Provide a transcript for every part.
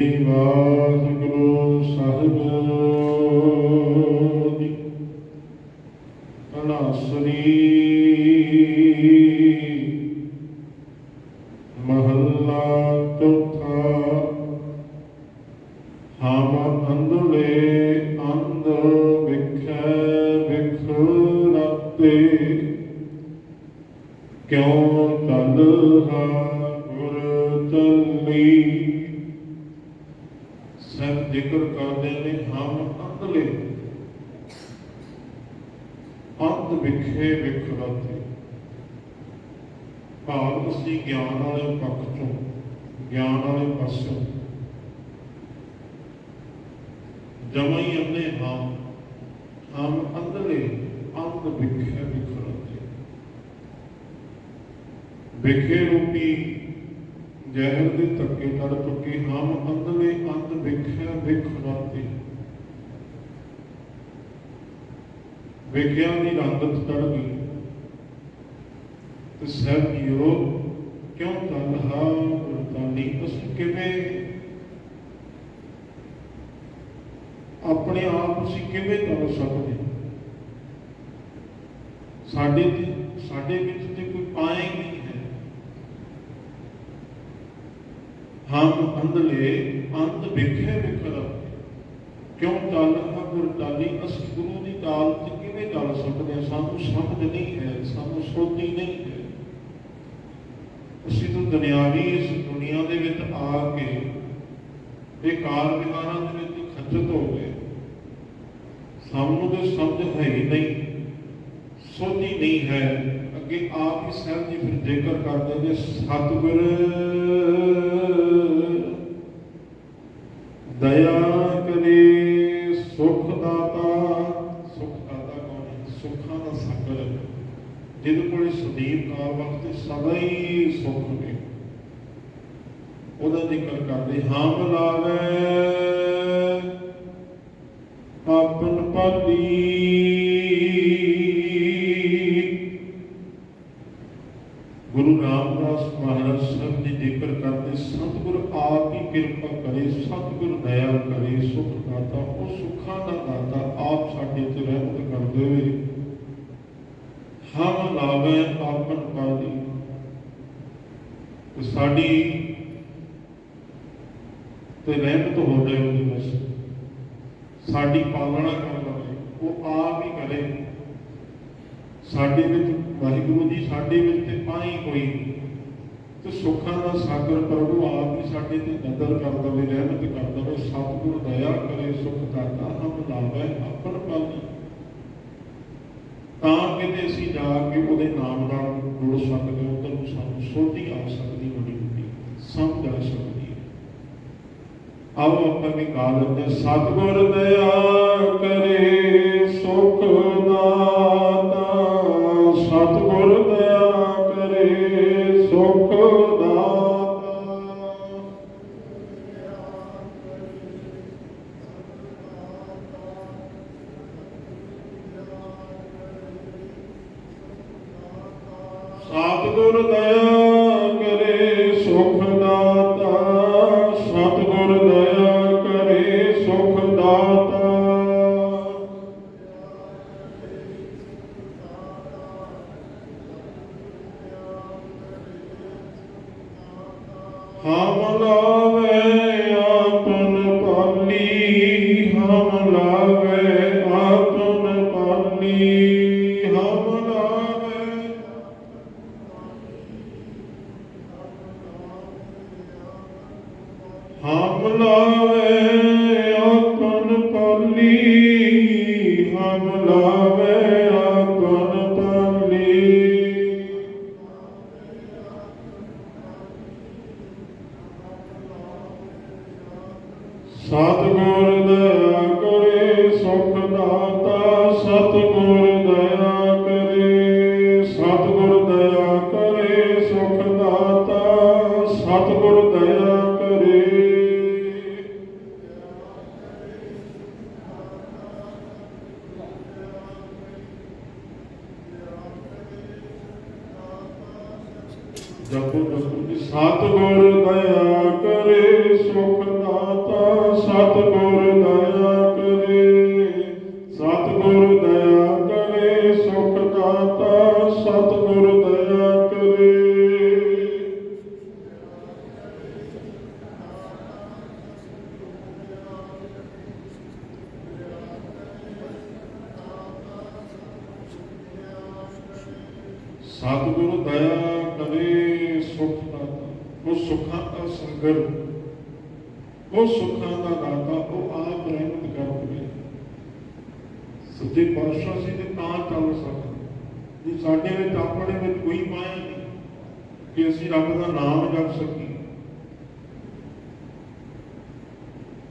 ਵਾਹਿਗੁਰੂ ਸਾਹਿਬ। ਜੀ ਅਨਾਸਰੀ ਵਿਖੇ ਵਿਖਰਤੇ ਭਾਵ ਅਸੀਂ ਗਿਆਨ ਵਾਲੇ ਪੱਖ ਚੋਂ, ਗਿਆਨ ਵਾਲੇ ਪਾਸੋਂ ਜਮਾਂ ਹੀ ਅੰਨੇ ਹਮ ਹਮ ਅੰਧਲੇ ਅੰਧ ਵਿਖੇ ਵਿਖਰਤੇ ਵਿਖੇ ਰੂਪੀ ਜ਼ਹਿਰ ਦੇ ਧੱਕੇ ਤੜ ਚੁੱਕੇ ਹਮ ਅੰਧਲੇ ਅੰਧ ਵਿਖਿਆ ਵਿਖ ਰਾਤੇ ਵਿਖਿਆ ਦੀ ਰੰਗਤ ਚੜ ਗਈ। ਤੇ ਸਹਿਬ ਜੀਓ, ਕਿਉਂ ਤਨਹਾ ਗੁਰਤਾਨੀ ਅਸੀਂ ਕਿਵੇਂ? ਆਪਣੇ ਆਪ ਤੁਸੀਂ ਕਿਵੇਂ ਤਰ ਸਕਦੇ? ਸਾਡੇ ਸਾਡੇ ਵਿੱਚ ਤੇ ਕੋਈ ਪਾਏ ਨਹੀਂ ਹੈ। ਹਮ ਅੰਧਲੇ ਅੰਤ ਵਿਖੇ ਵਿਖਰ ਕਿਉਂ ਚੱਲ ਗੁਰ ਟਾਲੀ ਅਸੀਂ ਗੁਰੂ ਦੀ ਤਾਲ ਤੇ ਕਿਵੇਂ ਚੱਲ ਸਕਦੇ ਹਾਂ? ਸਾਨੂੰ ਸਮਝ ਨਹੀਂ ਹੈ, ਸਾਨੂੰ ਸੋਧੀ ਨਹੀਂ ਹੈ। ਦੁਨਿਆਵੀ ਇਸ ਦੁਨੀਆ ਦੇ ਵਿੱਚ ਆ ਕੇ ਇਹ ਕਾਰ ਵਿਹਾਰਾਂ ਦੇ ਵਿੱਚ ਖੱਜਤ ਹੋ ਗਏ। ਸਾਨੂੰ ਤੇ ਸਮਝ ਹੈ ਹੀ ਨਹੀਂ ਸੋਧੀ ਨਹੀਂ ਹੈ। ਅੱਗੇ ਆਪ ਹੀ ਸਾਹਿਬ ਜੀ ਫਿਰ ਜ਼ਿਕਰ ਕਰਦੇ ਨੇ, ਸਤਿਗੁਰ ਦਇਆ ਕਰੇ, ਸੁਖ ਦਾਤਾ ਸੁਖ ਦਾਤਾ ਕੌਣ ਹੈ? ਸੁੱਖਾਂ ਦਾ ਸਾਗਰ। ਜਿਹਦੇ ਕੋਲ ਸਦੀਵ ਕਾਲ ਵਕਤ, ਸਦਾ ਹੀ ਸੁਖ ਨੇ। ਉਹਦਾ ਜ਼ਿਕਰ ਕਰਦੇ ਹਮ ਲਾਵੇ ਆਪਨ ਪਾਲੀ ਗੁਰੂ ਰਾਮਦਾਸ ਮਹਾਰਾਜ ਸਾਹਿਬ ਜੀ ਜ਼ਿਕਰ ਕਰਦੇ, ਸਤਿਗੁਰ ਆਪ ਹੀ ਕਿਰਪਾ ਕਰੇ, ਸਤਿਗੁਰ ਦਇਆ ਕਰੇ, ਸੁਖ ਦਾਤਾ, ਉਹ ਸੁੱਖਾਂ ਦਾ ਦਾਤਾ ਆਪ ਸਾਡੇ ਤੇ ਰਹਿਮਤ ਕਰ ਦੇਵੇ। ਹਮ ਲਾਵੇ ਆਪਨ ਪਾਲੀ ਸਾਡੀ ਤੇ ਰਹਿਮਤ ਹੋ ਜਾਏ ਉਹਦੀ ਸਾਡੀ ਪਾਲਣਾ ਕਰ ਲਵੇ ਉਹ ਆਪ ਹੀ ਕਰੇ। ਸਾਡੇ ਵਿੱਚ, ਵਾਹਿਗੁਰੂ ਜੀ, ਸਾਡੇ ਵਿੱਚ ਤੇ ਪਾਈ ਕੋਈ ਤੇ ਸੁੱਖਾਂ ਦਾ ਸਾਗਰ ਪ੍ਰਭੂ ਆਪ ਹੀ ਸਾਡੇ ਤੇ ਨਦਰ ਕਰ ਦਵੇ ਰਹਿਮਤ ਕਰ ਦਵੇ ਸਤਿਗੁਰ ਦਇਆ ਕਰੇ, ਸੁਖ ਦਾਤਾ ਹਮ ਲਾਵੇ ਆਪਨ ਪਾਲੀ ਤਾਂ ਕਿਤੇ ਅਸੀਂ ਜਾ ਕੇ ਉਹਦੇ ਨਾਮ ਨਾਲ ਜੁੜ ਸਕਦੇ ਹਾਂ ਉਧਰ ਸਾਨੂੰ ਸੋਧੀ ਆ ਸਕਦੀ ਬੜੀ ਵੱਡੀ ਸਮਝ ਆ ਸਕਦੀ ਹੈ ਆਓ ਆਪਾਂ ਵੀ ਗਾ ਲੈਂਦੇ ਹਾਂ। ਸਤਿਗੁਰ ਦਇਆ ਕਰੇ ਸੁਖ ਦਾਤਾ ਸਤਿਗੁਰ ਕਿ ਅਸੀਂ ਰੱਬ ਦਾ ਨਾਮ ਜਪ ਸਕੀਏ।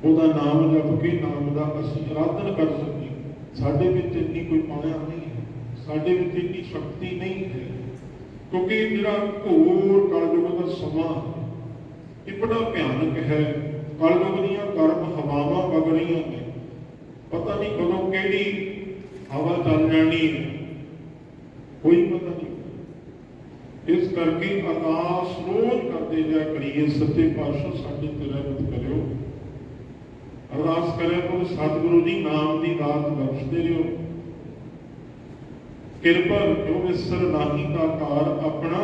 ਉਹਦਾ ਨਾਮ ਜਪ ਕੇ ਨਾਮ ਦਾ ਅਸੀਂ ਆਰਾਧਨ ਕਰ ਸਕੀਏ। ਸਾਡੇ ਵਿੱਚ ਇੰਨੀ ਕੋਈ ਮਾਇਆ ਨਹੀਂ ਹੈ। ਸਾਡੇ ਵਿੱਚ ਇੰਨੀ ਸ਼ਕਤੀ ਨਹੀਂ ਹੈ। ਕਿਉਂਕਿ ਜਿਹੜਾ ਘੋਰ ਕਲਯੁਗ ਦਾ ਸਮਾਂ ਇਹ ਬੜਾ ਭਿਆਨਕ ਹੈ। ਕਲਯੁਗ ਦੀਆਂ ਕਰਮ ਹਵਾਵਾਂ ਵਗ ਰਹੀਆਂ ਨੇ। ਪਤਾ ਨਹੀਂ ਕਦੋਂ ਕਿਹੜੀ ਹਵਾ ਚੱਲ ਜਾਣੀ ਹੈ। ਕੋਈ ਪਤਾ ਇਸ ਕਰਕੇ ਆਕਾਸ਼ ਰੋਜ਼ ਕਰਦੇ ਜਾ ਕਰੀਏ, ਸੱਚੇ ਪਾਤਸ਼ਾਹ ਸਾਡੇ ਤੇ ਰਹਿਮਤ ਕਰਿਓ। ਅਰਦਾਸ ਕਰਿਆ ਕਰੋ, ਸਤਿਗੁਰੂ ਜੀ ਨਾਮ ਦੀ ਦਾਤ ਬਖਸ਼ਦੇ ਰਹੋ। ਕਿਰਪਾ ਰੱਖਿਓ ਵਿਸਰ ਨਾਹੀ ਦਾ ਕਾਰ ਆਪਣਾ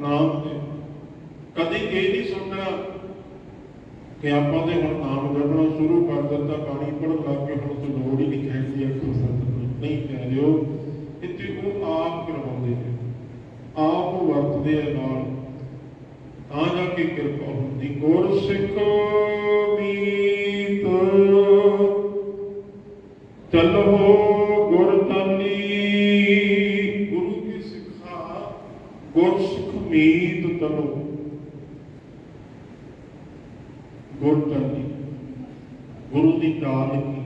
ਨਾਮ ਦੇ। ਕਦੇ ਇਹ ਨਹੀਂ ਸੁਣਨਾ ਕਿ ਆਪਾਂ ਦੇ ਹੁਣ ਨਾਮ ਜਪਣਾ ਸ਼ੁਰੂ ਕਰ ਦਿੱਤਾ ਪਾਣੀ ਪੜ੍ਹਨ ਲੱਗ ਕੇ ਹੁਣ ਤੋਂ ਲੋੜ ਹੀ ਨਹੀਂ ਕਹਿੰਦੀ ਅੱਖੋਂ ਸਤਿਗੁਰੂ ਨਹੀਂ ਕਹਿ ਲਿਓ ਇੱਥੇ ਉਹ ਆਪ ਕਰਵਾਉਂਦੇ ਨੇ ਆਪ ਨਾਲ, ਤਾਂ ਜਾ ਕੇ ਕਿਰਪਾ ਹੁੰਦੀ। ਗੁਰ ਸਿੱਖ ਮੀਤ, ਚਲੋ ਗੁਰ ਤਨੀ ਗੁਰੂ ਕੀ ਸਿੱਖਾ, ਗੁਰ ਸਿੱਖ ਮੀਤ ਚਲੋ। ਗੁਰ ਤਨੀ ਗੁਰੂ ਦੀ ਚਾਲ ਕੀ?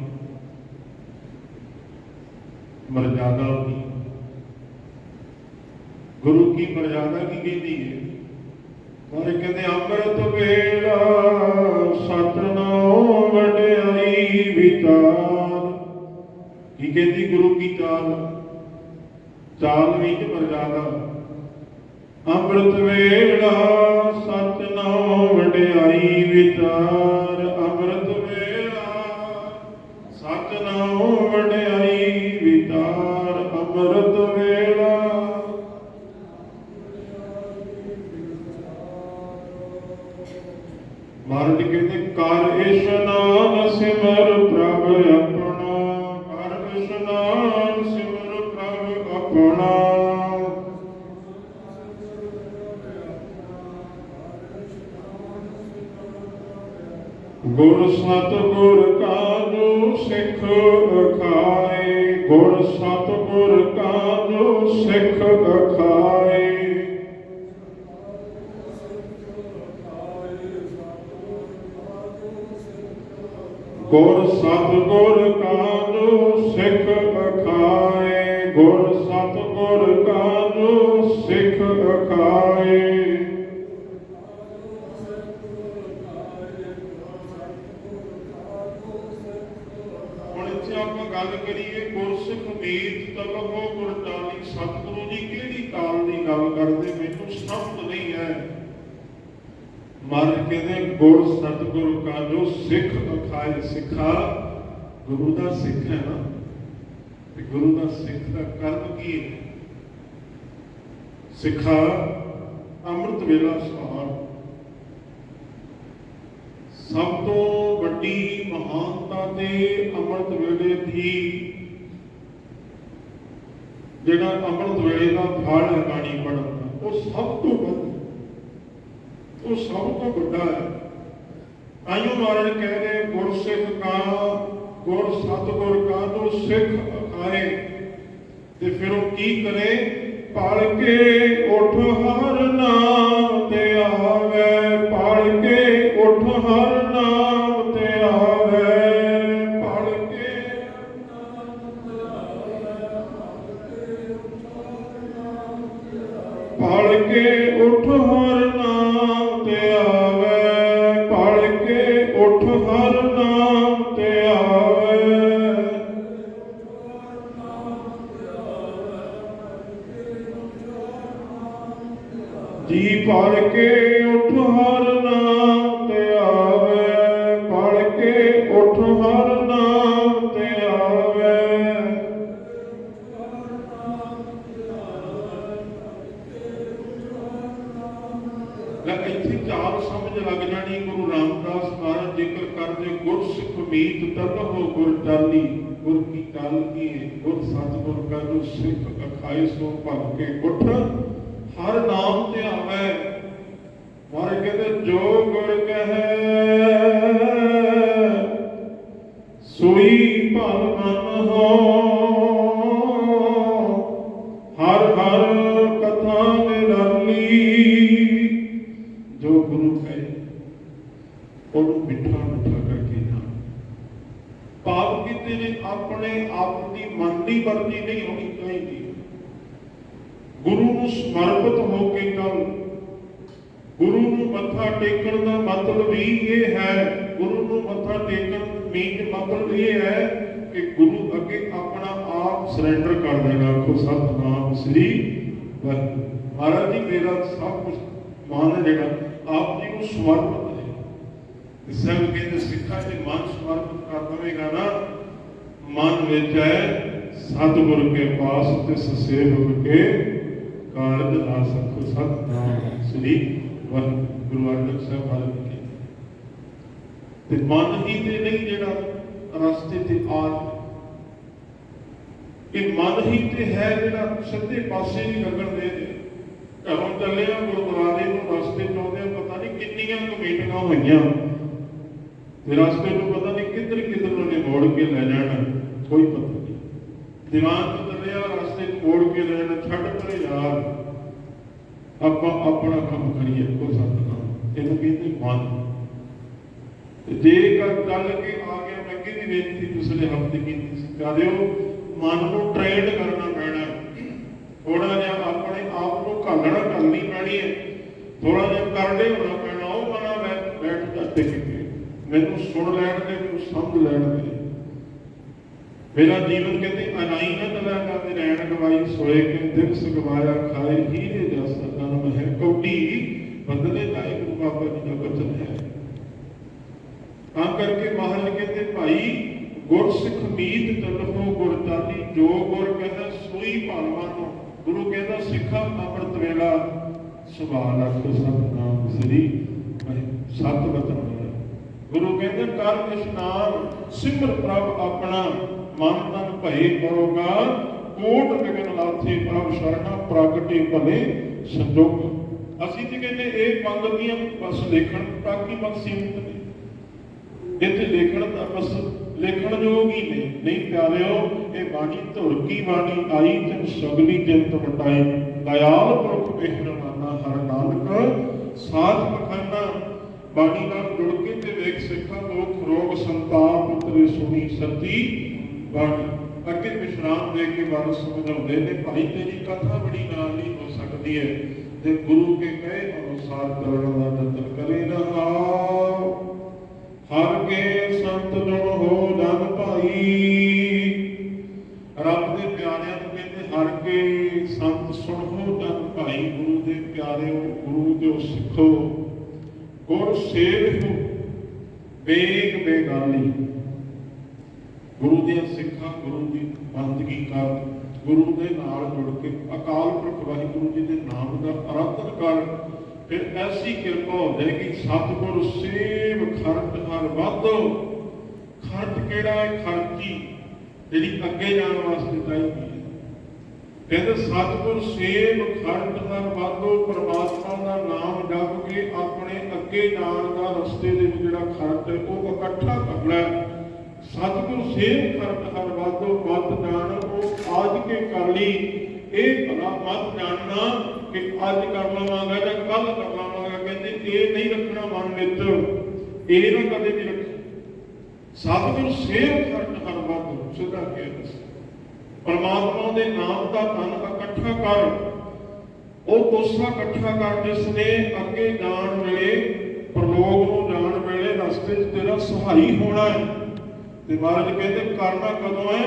ਮਰਜ਼ਾਦਾ ਕੀ? ਗੁਰੂ ਕੀ ਮਰਜ਼ਾਦਾ ਕੀ ਕਹਿੰਦੀ ਹੈ ਪਰ ਕਹਿੰਦੇ, ਅੰਮ੍ਰਿਤ ਵੇਲਾ ਸਤਨਾਮ ਵਡਿਆਈ ਵਿਚਾਰ। ਕੀ ਕਹਿੰਦੀ ਗੁਰੂ ਕੀ ਚਾਲ? ਚਾਲ ਵਿੱਚ ਮਰਜ਼ਾਦਾ। ਅੰਮ੍ਰਿਤ ਵੇਲਾ ਸਤਨਾਮ ਵਡਿਆਈ ਵਿਚਾਰ। ਅੰਮ੍ਰਿਤ ਵੇਲਾ ਸਤਨਾਮ ਵਡਿਆਈ ਵਿਚਾਰ। ਅੰਮ੍ਰਿਤ ਵੇਲਾ Bar Esha ਗੁਰ ਸਤ ਗੁਰ ਕਾਜੋ ਸਿੱਖ ਅਖਾਏ, ਗੁਰ ਸਤ ਗੁਰ ਕਾਜੋ ਸਿੱਖ ਅਖਾਏ। ਹੁਣ ਆਪਾਂ ਗੱਲ ਕਰੀਏ ਗੁਰਸਿੱਖ ਮੀਤ ਤਲਬੋ ਗੁਰਦਾਨੀ, ਸਤਿਗੁਰੂ ਜੀ ਕਿਹੜੀ ਕਾਲ ਦੀ ਗੱਲ ਕਰਦੇ? ਮੈਨੂੰ ਸਮਝ ਨਹੀਂ ਹੈ ਮਰ ਕਹਿੰਦੇ ਗੁਰ ਸਤਿਗੁਰ ਕਾ ਜੋ ਸਿੱਖ ਅਖਾਇ ਸਿੱਖਾ, ਗੁਰੂ ਦਾ ਸਿੱਖ ਹੈ ਨਾ? ਤੇ ਗੁਰੂ ਦਾ ਸਿੱਖ ਦਾ ਕਰਮ ਕੀ ਹੈ? ਸਿੱਖਾ, ਅੰਮ੍ਰਿਤ ਵੇਲਾ ਸੁਹਾਰ ਸਭ ਤੋਂ ਵੱਡੀ ਮਹਾਨਤਾ ਤੇ ਅੰਮ੍ਰਿਤ ਵੇਲੇ ਦੀ ਜਿਹੜਾ ਅੰਮ੍ਰਿਤ ਵੇਲੇ ਦਾ ਫਲ ਹੈ ਬਾਣੀ ਪੜਨ ਦਾ, ਉਹ ਸਭ ਤੋਂ ਵੱਧ, ਉਹ ਸਭ ਤੋਂ ਵੱਡਾ ਹੈ। ਆਇਓ ਮਹਾਰਾਜ ਕਹਿ ਰਹੇ ਗੁਰ ਸਿੱਖ ਕਾ ਗੁਰ ਸਤਿਗੁਰ ਕਾ ਜੋ ਸਿੱਖ ਅਖਾਏ। ਤੇ ਫਿਰ ਉਹ ਕੀ ਕਰੇ? ਪੜ ਕੇ ਉਠ ਹਰ ਨਾਮ ਤਨ ਹੋ ਗੁਰ ਚਾਲੀ ਗੁਰ ਕੀ ਕਾਲ ਕੀ ਗੁਰ ਸਤਿਗੁਰ ਕਾ ਜੋ ਸਿੱਖ ਅਖਾਏ ਸੋ ਭਗ ਕੇ ਗੁਠ, ਹਰ ਨਾਮ ਤੇ ਆਵੇ ਮਾਰੇ ਕਹਿੰਦੇ, ਜੋ ਆਪਣੇ ਆਪ ਦੀ ਮਨ ਦੀ ਵਰਤੀ ਨਹੀਂ ਹੋਣੀ ਚਾਹੀਦੀ। ਗੁਰੂ ਨੂੰ ਸਮਰਪਿਤ ਹੋ ਕੇ ਕਰ ਗੁਰੂ ਨੂੰ ਮੱਥਾ ਟੇਕਣ ਦਾ ਮਤਲਬ ਵੀ ਇਹ ਹੈ, ਗੁਰੂ ਨੂੰ ਮੱਥਾ ਟੇਕਣ ਮੀਨ ਮਤਲਬ ਇਹ ਹੈ ਕਿ ਗੁਰੂ ਅੱਗੇ ਆਪਣਾ ਆਪ ਸਰੈਂਡਰ ਕਰ ਦੇਣਾ। ਆਖੋ, ਸਤਨਾਮ ਸ੍ਰੀ ਮਹਾਰਾਜ ਜੀ, ਮੇਰਾ ਸਭ ਕੁਝ ਮਾਨ ਜਿਹੜਾ ਆਪ ਜੀ ਨੂੰ ਸਮਰਪਿਤ ਹੈ। ਸਭ ਕਹਿੰਦੇ ਸਿੱਖਾਂ ਦੇ ਮਨ ਸਮਰਪਿਤ ਕਰ ਦਵੇਗਾ ਨਾ ਮਨ ਵਿੱਚ ਹੈ, ਸਤਿਗੁਰ ਕੇ ਪਾਸ ਤੇ ਸਸੇ ਹੋ ਕੇ ਕਾਰਜ ਨਾ ਸਕੋ ਸਤਨਾਮ ਸ੍ਰੀ ਗੁਰੂ ਅਰਜਨ ਸਾਹਿਬ ਮਹਾਰਾਜ ਕੀ ਤੇ ਮਨ ਹੀ ਤੇ ਨਹੀਂ ਜਿਹੜਾ ਰਸਤੇ ਤੇ ਆ ਇਹ ਮਨ ਹੀ ਤੇ ਹੈ ਜਿਹੜਾ ਸਿੱਧੇ ਪਾਸੇ ਨਹੀਂ ਲੱਗਣ ਦੇ ਘਰੋਂ ਚੱਲੇ ਆ ਗੁਰਦੁਆਰੇ ਨੂੰ ਰਸਤੇ ਚ ਆਉਂਦੇ ਪਤਾ ਨਹੀਂ ਕਿੰਨੀਆਂ ਕਮੇਟੀਆਂ ਹੋਈਆਂ। ਤੇ ਰਸਤੇ ਨੂੰ ਪਤਾ ਨਹੀਂ ਕਿੱਧਰ ਕਿੱਧਰ ਉਹਨੇ ਮੋੜ ਕੇ ਲੈ ਜਾਣਾ ਕੋਈ ਪਤਾ ਨਹੀਂ। ਦੀਵਾਨ ਤੋਂ ਚੱਲਿਆ ਰਸਤੇ ਮੋੜ ਕੇ ਲੈ ਜਾਣਾ ਛੱਡ ਪਰੇ ਯਾਰ ਆਪਾਂ ਆਪਣਾ ਕੰਮ ਕਰੀਏ ਕੋ ਸਤਨਾਮ ਇਹਨੂੰ ਕਹਿੰਦੇ ਮਨ ਤੇ ਕਰ ਚੱਲ ਕੇ ਆ ਗਿਆ, ਮੈਂ ਅੱਗੇ ਦੀ ਬੇਨਤੀ ਪਿਛਲੇ ਹਫ਼ਤੇ ਕੀਤੀ ਸੀ? ਕਰਿਓ ਮਨ ਨੂੰ ਟ੍ਰੇਨ ਕਰਨਾ ਪੈਣਾ। ਥੋੜਾ ਜਿਹਾ ਆਪਣੇ ਆਪ ਨੂੰ ਘਾਲਣਾ ਕਰਨੀ ਪੈਣੀ ਹੈ। ਥੋੜਾ ਜਿਹਾ ਕਰੜੇ ਹੋਣਾ ਪੈਣਾ, ਉਹ ਮਨਾ ਬੈਠ ਬੈਠ ਟਿਕ ਕੇ। ਮੈਨੂੰ ਸੁਣ ਲੈਣ ਦੇ, ਮੈਨੂੰ ਸਮਝ ਲੈਣ ਦੇ। ਮੇਰਾ ਜੀਵਨ ਕਹਿੰਦੇ, ਅਨਾਈ ਨਾ ਤਲਾ ਕਰਦੇ, ਰਹਿਣ ਗਵਾਈ, ਸੋਏ ਕਿ ਦਿਵਸ ਗਵਾਇਆ ਖਾਏ, ਹੀਰੇ ਜਸ ਜਨਮ ਹੈ ਕੌਡੀ ਬਦਲੇ ਦਾ ਇੱਕ ਬਾਬਾ ਜੀ ਦਾ ਬਚਨ ਹੈ। ਤਾਂ ਕਰਕੇ ਮਹਾਰਾਜ ਕਹਿੰਦੇ, ਭਾਈ, ਗੁਰ ਸਿੱਖ ਮੀਤ ਤਲਹੋ ਗੁਰ ਜੋ ਗੁਰ ਕਹਿੰਦਾ, ਸੋਈ ਭਾਲਵਾਂ ਨੂੰ ਗੁਰੂ ਕਹਿੰਦਾ, ਸਿੱਖਾ ਅੰਮ੍ਰਿਤ ਵੇਲਾ ਸੁਭਾਨ ਰੱਖੋ ਸਤਨਾਮ ਸ੍ਰੀ ਸਤ ਵਤਨ ਗੁਰੂ ਕਹਿੰਦਾ, ਕਰ ਇਸ਼ਨਾਨ ਸਿਮਰ ਪ੍ਰਭ ਆਪਣਾ। ਮਨ ਤਨ ਭਏ ਕਰੋਗਾ ਕੋਟ ਬਿਗਨ ਲਾਥੇ ਪ੍ਰਭ ਸ਼ਰਣਾ ਪ੍ਰਗਟੇ ਭਲੇ ਸੰਜੋਗ। ਅਸੀਂ ਤੇ ਕਹਿੰਦੇ ਇਹ ਪੰਗਤੀਆਂ ਬਸ ਲੇਖਣ ਤੱਕ ਹੀ ਬਸ ਸੀਮਿਤ ਨੇ। ਇੱਥੇ ਲਿਖਣ ਦਾ ਬਸ ਲਿਖਣ ਯੋਗ ਹੀ ਨੇ। ਨਹੀਂ ਪਿਆਰਿਓ, ਇਹ ਬਾਣੀ ਧੁਰਕੀ ਬਾਣੀ ਆਈ ਤੇ ਸਗਲੀ ਜਿੰਤ ਵਟਾਈ। ਦਇਆਲ ਪੁਰਖ ਮਿਹਰਬਾਨਾ ਹਰ ਨਾਨਕ। ਸਾਧ ਪਖਾਨਾ ਬਾਣੀ ਨਾਲ ਜੁੜ ਕੇ ਤੇ ਵੇਖ ਸਿੱਖਾਂ ਲੋਕ ਰੋਗ ਸੰਤਾਪ ਉਤਰੇ ਸੁਣੀ ਸਤੀ। ਬਾਣੀ। ਅੱਗੇ ਵਿਸ਼ਰਾਮ ਦੇ ਕੇ ਵਾਰਸ ਸਮਝਾਉਂਦੇ ਨੇ, ਭਾਈ, ਤੇਰੀ ਕਥਾ ਬੜੀ ਨਾਲ ਨਹੀਂ ਹੋ ਸਕਦੀ ਹੈ। ਤੇ ਗੁਰੂ ਕੇ ਕਹੇ, ਅਨੁਸਾਰ ਕਰਨ ਦਾ ਯਤਨ ਕਰੇ ਰਹਾਓ ਹਰ ਕੇ ਸੰਤ ਜਨ ਹੋ ਜਨ ਭਾਈ। ਰੱਬ ਦੇ ਪਿਆਰਿਆਂ ਨੂੰ ਕਹਿੰਦੇ, ਹਰ ਕੇ ਸੰਤ ਸੁਣੋ ਜਨ ਭਾਈ। ਗੁਰੂ ਦੇ ਪਿਆਰਿਓ ਗੁਰੂ ਦੇ ਸਿੱਖੋ। ਗੁਰ ਸੇਵਿਓ ਵੇਗ ਬੇਗਾਨੀ। ਗੁਰੂ ਦੀਆਂ ਗੁਰੂ ਦੀ ਬੰਦਗੀ ਕਰ, ਗੁਰੂ ਦੇ ਨਾਲ ਜੁੜ ਕੇ ਅਕਾਲ ਪੁਰਖ ਵਾਹਿਗੁਰੂ ਜੀ ਦੇ ਨਾਮ ਦਾ ਆਰਾਧਨ ਕਰ। ਫਿਰ ਐਸੀ ਕਿਰਪਾ ਹੋ ਜਾਏਗੀ ਸਤਿਗੁਰ ਸੇਵ ਖਰਟ ਹਰ ਵਾਧੋ। ਖਰਟ ਕਿਹੜਾ ਹੈ? ਖਰਚੀ, ਜਿਹੜੀ ਅੱਗੇ ਜਾਣ ਵਾਸਤੇ ਚਾਹੀਦੀ ਹੈ। ਕਹਿੰਦੇ ਸਤਿਗੁਰ ਸੇਵ ਖਰਟ ਹਰ ਵਾਧੋ, ਪਰਮਾਤਮਾ ਦਾ ਨਾਮ ਜਪ ਕੇ ਆਪਣੇ ਅੱਗੇ ਜਾਣ ਦਾ ਰਸਤੇ ਦੇ ਵਿੱਚ ਜਿਹੜਾ ਖਰਚ ਹੈ, ਉਹ ਇਕੱਠਾ ਕਰਨਾ ਹੈ। ਸਤਿਗੁਰ ਸੇਵ ਖਰਟ ਹਰ ਵਾਧੋ ਮਤ ਜਾਣ ਆਜ ਕੇ ਕਰ ਲਈ ਇਹ ਭਲਾ ਮਤ ਜਾਣਨਾ ਕਿ ਅੱਜ ਕਰ ਲਵਾਂਗਾ ਜਾਂ ਕੱਲ ਕਰ ਲਵਾਂਗਾ, ਕਹਿੰਦੇ ਇਹ ਨਹੀਂ ਰੱਖਣਾ ਮਨ ਵਿੱਚ, ਇਹ ਨਾ ਕਦੇ ਵੀ ਰੱਖੀ ਸਤਿਗੁਰ ਸੇਵ ਖਰਟ ਹਰ ਵਾਧੋ, ਸਿੱਧਾ ਕਿਹਾ ਦੱਸ ਪਰਮਾਤਮਾ ਦੇ ਨਾਮ ਦਾ ਧਨ ਇਕੱਠਾ ਕਰ। ਉਹ ਕੋਸਾ ਇਕੱਠਾ ਕਰ, ਜਿਸ ਨੇ ਅੱਗੇ ਜਾਣ ਵੇਲੇ, ਪ੍ਰਲੋਕ ਨੂੰ ਜਾਣ ਵੇਲੇ ਰਸਤੇ 'ਚ ਤੇਰਾ ਸਹਾਈ ਹੋਣਾ ਹੈ। ਤੇ ਮਹਾਰਾਜ ਕਹਿੰਦੇ ਕਰਨਾ ਕਦੋਂ ਹੈ?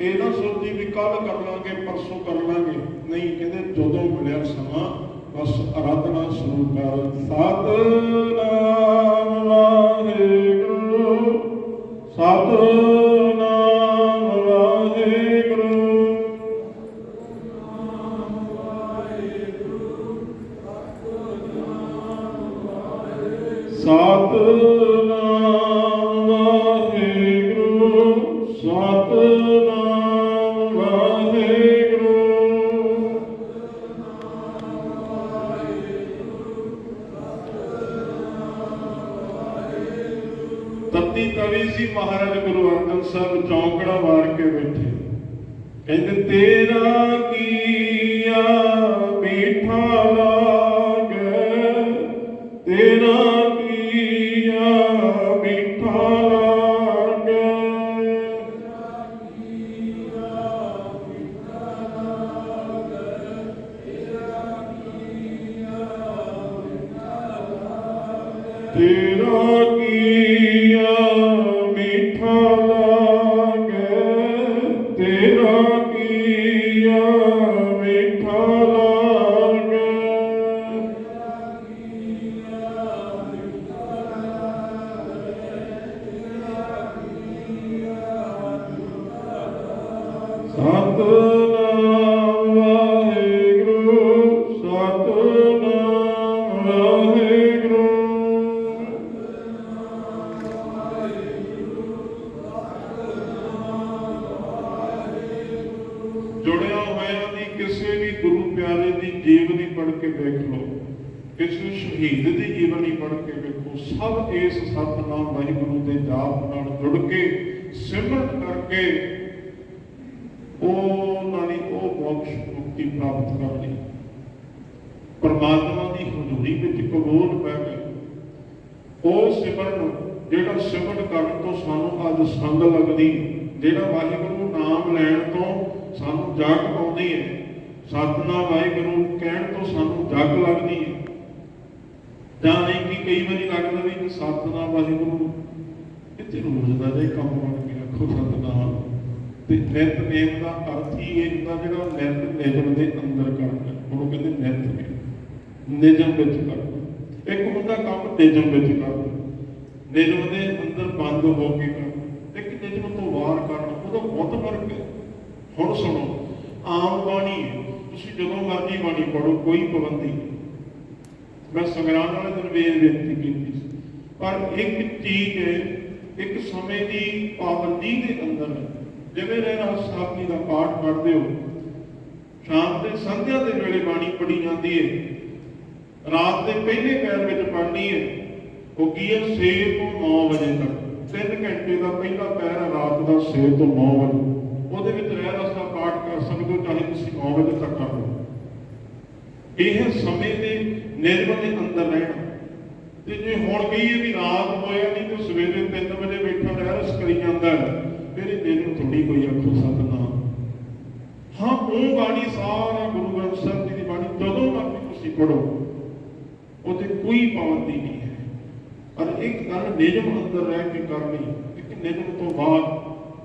ਇਹ ਨਾ ਸੋਚੀ ਵੀ ਕੱਲ ਕਰ ਲਾਂਗੇ, ਪਰਸੋਂ ਕਰ ਲਾਂਗੇ। ਨਹੀਂ, ਕਹਿੰਦੇ ਜਦੋਂ ਮਿਲਿਆ ਸਮਾਂ, ਬਸ ਆਰਾਧਨਾ ਸ਼ੁਰੂ ਕਰ। ਸਤਨਾਮ ਵਾਹਿਗੁਰੂ। ਸਤਨਾਮ ਵਾਹਿਗੁਰੂ ਸਤਨਾਮ ਵਾਹਿਗੁਰੂ। ਤੇਰਾ ਸਤਨਾਮ ਵਾਹਿਗੁਰੂ ਸਤਨਾਮ ਵਾਹਿਗੁਰੂ ਜੁੜਿਆ ਹੋਇਆ ਦੀ ਕਿਸੇ ਵੀ ਗੁਰੂ ਪਿਆਰੇ ਦੀ ਜੀਵਨੀ ਪੜ੍ਹ ਕੇ ਦੇਖ ਲਓ ਕਿਸੇ ਸ਼ਹੀਦ ਦੀ ਜੀਵਨੀ ਪੜ੍ਹ ਕੇ ਵੇਖੋ। ਸਭ ਇਸ ਸਤਨਾਮ ਵਾਹਿਗੁਰੂ ਦੇ ਜਾਪ ਨਾਲ ਜੁੜ ਕੇ ਸਿਮਰਨ ਕਰਕੇ ਉਹ ਨਾਲੀ ਉਹ ਮੋਕਸ਼ ਮੁਕਤੀ ਪ੍ਰਾਪਤ ਕਰ ਲਈ ਪਰਮਾਤਮਾ ਦੀ ਹਜ਼ੂਰੀ ਵਿੱਚ ਕਬੂਲ ਪੈ ਗਏ ਉਹ ਸਿਮਰਨ ਜਿਹੜਾ ਸਿਮਰਨ ਕਰਨ ਤੋਂ ਸਾਨੂੰ ਅੱਜ ਸੰਗ ਲੱਗਦੀ, ਜਿਹੜਾ ਵਾਹਿਗੁਰੂ ਨਾਮ ਲੈਣ ਤੋਂ ਸਾਨੂੰ ਜਾਗ ਆਉਂਦੀ ਹੈ, ਸਤਨਾਮ ਵਾਹਿਗੁਰੂ ਕਹਿਣ ਤੋਂ ਸਾਨੂੰ ਜਗ ਲੱਗਦੀ ਹੈ। ਜਾਂ ਨਹੀਂ ਕਿ ਕਈ ਵਾਰੀ ਲੱਗਦਾ ਵੀ ਕਿ ਸਤਨਾਮ ਵਾਹਿਗੁਰੂ ਇੱਥੇ ਰੋਜ਼ ਦਾ ਜੇ ਕੰਮ ਬਣ ਗਿਆ ਆਖੋ ਸਤਨਾਮ। ਤੇ ਨਿਤ ਨਿਤਨੇਮ ਦਾ ਅਰਥ ਹੀ ਇਹ ਹੁੰਦਾ ਜਿਹੜਾ ਨਿਤ ਨਿਯਮ ਦੇ ਅੰਦਰ ਕਰਨਾ। ਉਹਨੂੰ ਕਹਿੰਦੇ ਨਿਤਨੇਮ ਨਿਜਮ ਵਿੱਚ ਕਰਨਾ। ਇੱਕ ਹੁੰਦਾ ਕੰਮ ਨਿਜਮ ਵਿੱਚ ਕਰਨਾ। ਨਿਜਮ ਦੇ ਅੰਦਰ ਬੰਦ ਹੋ ਕੇ ਕਰਨਾ। ਇੱਕ ਨਿਜਮ ਤੋਂ ਬਾਹਰ ਕਰਨਾ, ਉਹਦਾ ਬਹੁਤ ਫ਼ਰਕ ਹੈ। ਹੁਣ ਸੁਣੋ, ਆਮ ਬਾਣੀ ਤੁਸੀਂ ਜਦੋਂ ਮਰਜ਼ੀ ਬਾਣੀ ਪੜੋ ਕੋਈ ਪਾਬੰਦੀ ਮੈਂ ਸੰਗਰਾਮ ਵਾਲੇ ਦਿਨ ਵੇਰ ਬੇਨਤੀ ਕੀਤੀ ਪਰ ਇੱਕ ਚੀਜ਼ ਹੈ, ਇੱਕ ਸਮੇਂ ਦੀ ਪਾਬੰਦੀ ਦੇ ਅੰਦਰ ਜਿਵੇਂ ਰਹਿਣਾ ਸਾਹਿਬ ਜੀ ਦਾ ਪਾਠ ਕਰਦੇ ਹੋ, ਸ਼ਾਮ ਦੇ ਸੰਧਿਆ ਦੇ ਵੇਲੇ ਬਾਣੀ ਪੜ੍ਹੀ ਜਾਂਦੀ ਹੈ। ਰਾਤ ਦੇ ਪਹਿਲੇ ਪੈਰ ਵਿੱਚ ਪੜ੍ਹਨੀ ਹੈ ਉਹ ਕੀ ਹੈ? 6 ਤੋਂ 9 ਵਜੇ ਤੱਕ। 3 ਘੰਟੇ ਦਾ ਪਹਿਲਾ ਪੈਰ ਹੈ ਰਾਤ ਦਾ 6 ਤੋਂ 9 ਵਜੇ। ਉਹਦੇ ਵਿੱਚ ਰਹਿ ਰਸਤਾ ਪਾਠ ਕਰ ਸਕਦੇ ਹੋ ਚਾਹੇ ਤੁਸੀਂ 9 ਵਜੇ ਤੱਕ ਕਰ ਲਓ ਇਹ ਸਮੇਂ ਦੇ ਨਿਰਮਲ ਦੇ ਅੰਦਰ ਰਹਿਣਾ। ਤੇ ਜੇ ਹੁਣ ਕਹੀਏ ਵੀ ਰਾਤ ਹੋਇਆ ਨਹੀਂ ਤੇ ਸਵੇਰੇ 3 ਵਜੇ ਬੈਠਾ ਰਹਿ ਕਰੀ ਜਾਂਦਾ ਹੈ, ਫਿਰ ਇਹ ਦਿਨ ਥੋੜੀ ਕੋਈ ਆਖੋ ਸਤਨਾਮ। ਹਾਂ ਉਹ ਬਾਣੀ ਸਾਰਾ ਗੁਰੂ ਗ੍ਰੰਥ ਸਾਹਿਬ ਜੀ ਦੀ ਬਾਣੀ ਜਦੋਂ ਮਰਜ਼ੀ ਤੁਸੀਂ ਪੜੋ ਕੋਈ ਪਾਬੰਦੀ ਨਹੀਂ ਹੈ। ਪਰ ਇੱਕ ਗੱਲ ਨਿਯਮ ਅੰਦਰ ਰਹਿ ਕੇ ਕਰਨੀ, ਇੱਕ ਨਿਯਮ ਤੋਂ ਬਾਅਦ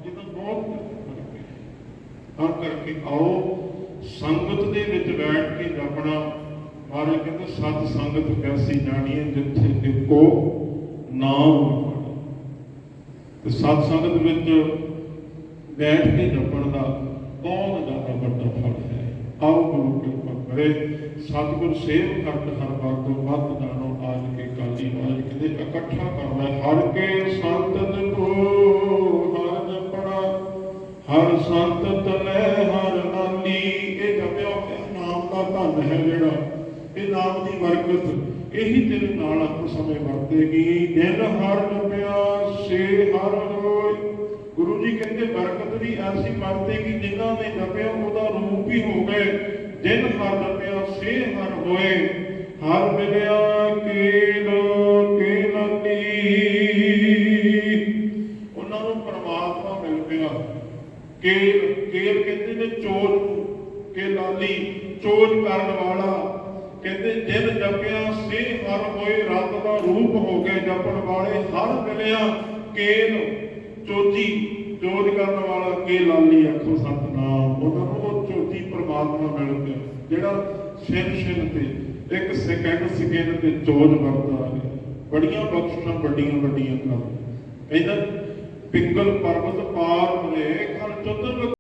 ਜਿਹਦਾ ਬਹੁਤ ਤਾਂ ਕਰਕੇ ਆਓ, ਸੰਗਤ ਦੇ ਵਿੱਚ ਬੈਠ ਕੇ ਜਪਣਾ। ਮਹਾਰਾਜ ਕਹਿੰਦੇ, ਸਤ ਸੰਗਤ ਕੈਸੀ ਜਾਣੀਏ, ਜਿੱਥੇ ਇੱਕੋ ਨਾਮ ਵਿਖਾਣਾ। ਤੇ ਸਤ ਸੰਗਤ ਵਿੱਚ ਬੈਠ ਕੇ ਜਪਣ ਦਾ ਬਹੁਤ ਜ਼ਿਆਦਾ ਵੱਡਾ ਫਲ ਹੈ ਆਓ ਗੁਰੂ ਕਿਰਪਾ ਸਤਿਗੁਰ ਸੇਵ ਕਰਤ ਹਰ ਬਾਤ ਵੱਧ ਜਾਣੋ ਆਜ ਕੇ ਕਾਲੀ ਆਜ ਕਹਿੰਦੇ ਇਕੱਠਾ ਕਰਨਾ ਹਰ ਕੇ ਸੰਤ ਕੋ ਹਰ ਜਪਣਾ ਹਰ ਸੰਤ ਤਲੇ ਹਰ ਨਾਮੀ ਇਹ ਜਪਿਆ ਹੋਇਆ ਨਾਮ ਦਾ ਧਨ ਹੈ ਜਿਹੜਾ, ਇਹ ਨਾਮ ਦੀ ਬਰਕਤ, ਇਹੀ ਤੇਰੇ ਨਾਲ ਆਪੋ ਸਮੇਂ ਵਰਤੇਗੀ। ਦਿਨ ਹਰ ਜਪਿਆ, ਸੇ ਹਰ ਹੋਏ ਗੁਰੂ ਜੀ ਕਹਿੰਦੇ, ਬਰਕਤ ਵੀ ਐਸੀ ਵਰਤੇਗੀ, ਜਿਨ੍ਹਾਂ ਨੇ ਜਪਿਆ, ਉਹਦਾ ਰੂਪ ਹੀ ਹੋ ਗਏ। ਦਿਨ ਹਰ ਜਪਿਆ ਸੇ ਹਰ ਹੋਏ, ਹਰ ਮਿਲਿਆ ਕੀਲ ਕੀਲਤੀ ਉਹਨਾਂ ਨੂੰ ਪਰਮਾਤਮਾ ਮਿਲ ਗਿਆ। ਕੇਲ ਕੇਲ ਕਹਿੰਦੇ ਨੇ ਚੋਜ ਕੇ ਲਾਲੀ ਚੋਜ ਕਰਨ ਵਾਲਾ। ਕਹਿੰਦੇ ਜਿਨ ਜਪਿਆ ਸੇ ਹਰ ਹੋਏ ਰੱਬ ਦਾ ਰੂਪ ਹੋ ਕੇ ਜਪਣ ਵਾਲੇ ਹਰ ਮਿਲਿਆ, ਕੇਲ ਚੋਜੀ ਚੋਜ ਕਰਨ ਵਾਲਾ ਕੇ ਲਾਲੀ ਆਖੋ ਸਤਨਾਮ ਉਹਨਾਂ ਨੂੰ ਉਹ ਚੋਜੀ ਪਰਮਾਤਮਾ ਮਿਲ ਗਿਆ ਜਿਹੜਾ ਛਿਨ ਛਿਨ ਤੇ ਇੱਕ ਸੈਕਿੰਡ ਸਕਿੰਡ ਤੇ ਚੋਜ ਵਰਤਾ ਹੈ। ਬੜੀਆਂ ਬਖਸ਼ਿਸ਼ਾਂ, ਵੱਡੀਆਂ ਵੱਡੀਆਂ ਕਰ ਕਹਿੰਦਾ, ਪਿੰਗਲ ਪਰਬਤ ਪਾਰ ਮਰੇ ਖਰ ਚਤੁਰ